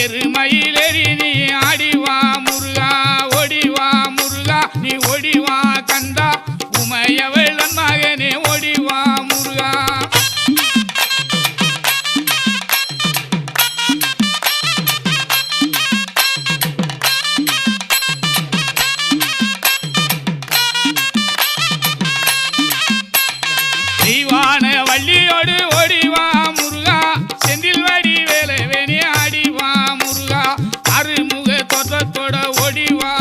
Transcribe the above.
எருமயிலெறி நீ ஆடிவா முருகா ஒடிவா முருகா நீ ஒடிவா கந்தா உமையவள் மகனே ஒடிவா முருகா. தீவான கொட ஒடிவா?